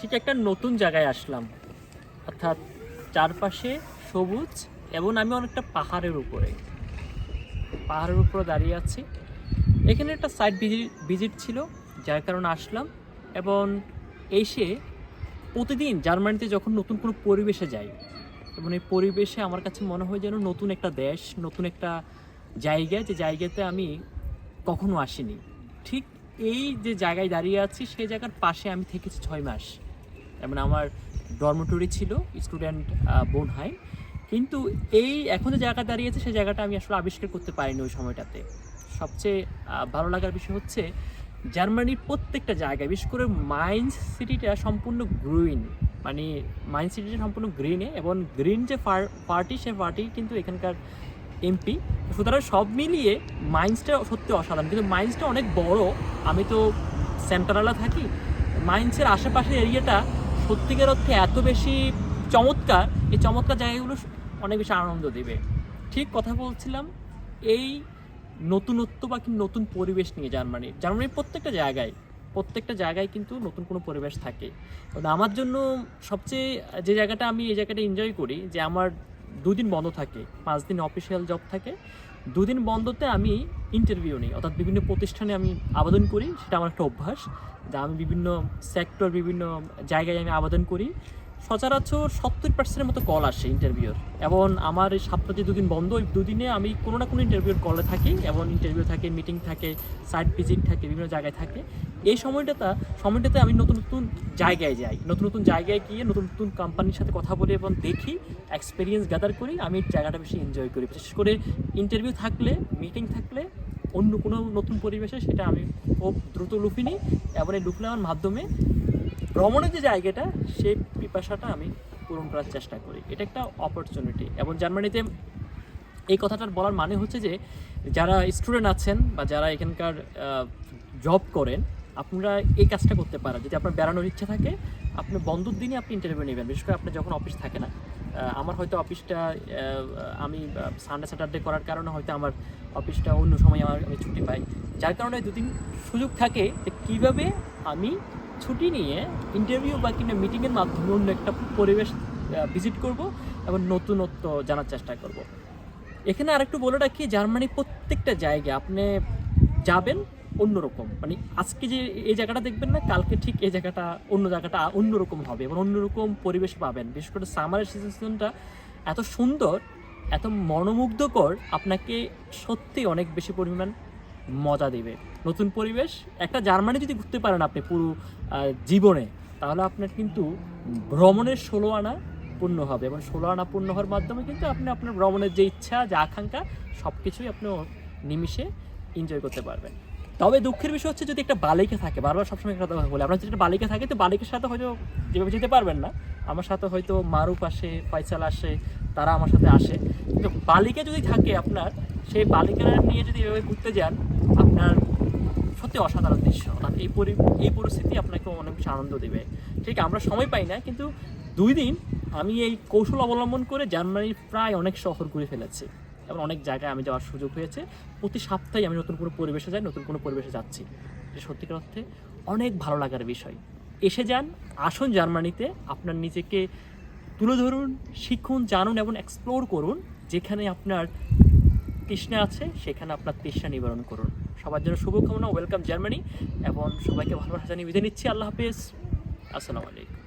ঠিক একটা নতুন জায়গায় আসলাম। অর্থাৎ চারপাশে সবুজ এবং আমি অনেকটা পাহাড়ের উপরে। পাহাড়ের উপরে দাঁড়িয়ে আছি। এখানে একটা সাইড ভিজিট ভিজিট ছিল, যার কারণে আসলাম এবং এসে প্রতিদিন জার্মানিতে যখন নতুন কোনো পরিবেশে যাই, এবং এই পরিবেশে আমার কাছে মনে হয় যেন নতুন একটা দেশ, নতুন একটা জায়গা, যে জায়গাতে আমি কখনো আসিনি। ঠিক এই যে জায়গায় দাঁড়িয়ে আছি, সেই জায়গার পাশে আমি থেকেছি ছয় মাস। যেমন আমার ডরমেটরি ছিল স্টুডেন্ট বোনহাই কিন্তু এই এখন যে জায়গা দাঁড়িয়েছে, সেই জায়গাটা আমি আসলে আবিষ্কার করতে পারিনি ওই সময়টাতে। সবচেয়ে ভালো লাগার বিষয় হচ্ছে, জার্মানির প্রত্যেকটা জায়গায়, বিশেষ করে মাইন্স সিটিটা সম্পূর্ণ গ্রিন। মানে মাইন্স সিটিটা সম্পূর্ণ গ্রিনে এবং গ্রিন যে পার্টি সে পার্টি কিন্তু এখানকার এমপি। সুতরাং সব মিলিয়ে মাইন্সটা সত্যি অসাধারণ। কিন্তু মাইন্সটা অনেক বড়। আমি তো সেন্টারালা থাকি। মাইন্সের আশেপাশের এরিয়াটা সত্যিকার অর্থে এত বেশি চমৎকার, এই চমৎকার জায়গাগুলো অনেক বেশি আনন্দ দেবে। ঠিক কথা বলছিলাম, এই নতুনত্ব বা কি নতুন পরিবেশ নিয়ে জার্মানির জার্মানির প্রত্যেকটা জায়গায় প্রত্যেকটা জায়গায় কিন্তু নতুন কোনো পরিবেশ থাকে। আমার জন্য সবচেয়ে, যে জায়গাটা আমি, এই জায়গাটা এনজয় করি, যে আমার দুদিন বন্ধ থাকে, পাঁচ দিন অফিসিয়াল জব থাকে দুদিন বন্ধতে আমি ইন্টারভিউ নিই। অর্থাৎ বিভিন্ন প্রতিষ্ঠানে আমি আবেদন করি, সেটা আমার একটা অভ্যাস। যা আমি বিভিন্ন সেক্টর বিভিন্ন জায়গায় আমি আবেদন করি। সচরাচর সত্তর পার্সেন্টের মতো কল আসে ইন্টারভিউর এবং আমার এই সপ্তাহে যে দুদিন বন্ধ। ওই দুদিনে আমি কোনো না কোনো ইন্টারভিউর কলে থাকি। এবং ইন্টারভিউ থাকে মিটিং থাকে সাইট ভিজিট থাকে, বিভিন্ন জায়গায় থাকে। এই সময়টাতে সময়টাতে আমি নতুন নতুন জায়গায় যাই। নতুন নতুন জায়গায় গিয়ে নতুন নতুন কোম্পানির সাথে কথা বলি এবং দেখি এক্সপিরিয়েন্স গ্যাদার করি, আমি জায়গাটা বেশি এনজয় করি। বিশেষ করে ইন্টারভিউ থাকলে মিটিং থাকলে, অন্য কোনো নতুন পরিবেশে সেটা আমি খুব দ্রুত লুফি নিই এবং এই লুফে নেওয়ার মাধ্যমে ভ্রমণের যে জায়গাটা, সেই পিপাসাটা আমি পূরণ করার চেষ্টা করি। এটা একটা অপরচুনিটি এবং জার্মানিতে এই কথাটার বলার মানে হচ্ছে যে, যারা স্টুডেন্ট আছেন বা যারা এখানকার জব করেন, আপনারা এই কাজটা করতে পারেন। যদি আপনার বেড়ানোর ইচ্ছা থাকে, আপনি বন্ধুর দিনে আপনি ইন্টারভিউ নেবেন। বিশেষ করে আপনার যখন অফিস থাকে না আমার হয়তো অফিসটা আমি সানডে স্যাটারডে করার কারণে হয়তো আমার অফিসটা অন্য সময় আমার, আমি ছুটি পাই। যার কারণে দুদিন সুযোগ থাকে যে কীভাবে আমি ছুটি নিয়ে ইন্টারভিউ বা কিংবা মিটিংয়ের মাধ্যমে অন্য একটা পরিবেশ ভিজিট করব এবং নতুনত্ব জানার চেষ্টা করব। এখানে আরেকটু বলে রাখি, জার্মানি প্রত্যেকটা জায়গায় আপনি যাবেন অন্যরকম। মানে আজকে যে এই জায়গাটা দেখবেন না, কালকে ঠিক এই জায়গাটা, অন্য জায়গাটা অন্যরকম হবে এবং অন্যরকম পরিবেশ পাবেন। বিশেষ করে সামারের সিজনটা এত সুন্দর, এত মনোমুগ্ধকর, আপনাকে সত্যি অনেক বেশি পরিমাণ মজা দেবে। নতুন পরিবেশ, একটা জার্মানি যদি ঘুরতে পারেন আপনি পুরো জীবনে, তাহলে আপনার কিন্তু ভ্রমণের ষোলো আনা পূর্ণ হবে এবং ষোলো আনা পূর্ণ হওয়ার মাধ্যমে কিন্তু আপনি আপনার ভ্রমণের যে ইচ্ছা, যে আকাঙ্ক্ষা সব কিছুই আপনি নিমিশে এনজয় করতে পারবেন। তবে দুঃখের বিষয় হচ্ছে যদি একটা বালিকা থাকে, বারবার সবসময় একটা কথা বলে, আপনার যদি একটা বালিকা থাকে, তো বালিকার সাথে হয়তো যেভাবে যেতে পারবেন না। আমার সাথে হয়তো মারুফ আসে, ফয়সাল আসে, তারা আমার সাথে আসে। কিন্তু বালিকা যদি থাকে আপনার সেই বালিকারা নিয়ে যদি এভাবে ঘুরতে যান, আপনার সত্যি অসাধারণ দৃশ্য। অর্থাৎ এই পরি, এই পরিস্থিতি আপনাকে অনেক বেশি আনন্দ দেবে। ঠিক আমরা সময় পাই না, কিন্তু দুই দিন আমি এই কৌশল অবলম্বন করে জার্মানির প্রায় অনেক শহর ঘুরে ফেলেছি। এবং অনেক জায়গায় আমি যাওয়ার সুযোগ হয়েছে। প্রতি সপ্তাহে আমি নতুন কোনো পরিবেশে যাই, নতুন কোনো পরিবেশে যাচ্ছি। এটা সত্যিকার অর্থে অনেক ভালো লাগার বিষয়। এসে যান, আসুন জার্মানিতে, আপনার নিজেকে তুলে ধরুন, শিখুন, জানুন এবং এক্সপ্লোর করুন, যেখানে আপনার তৃষ্ণা আছে, সেখানে আপনার তৃষ্ণা নিবারণ করুন। সবার জন্য শুভকামনা, ওয়েলকাম জার্মানি, এবং সবাইকে ভালোবাসা জানিয়ে বিদায় নিচ্ছি। আল্লাহ হাফিজ। আসসালামু আলাইকুম।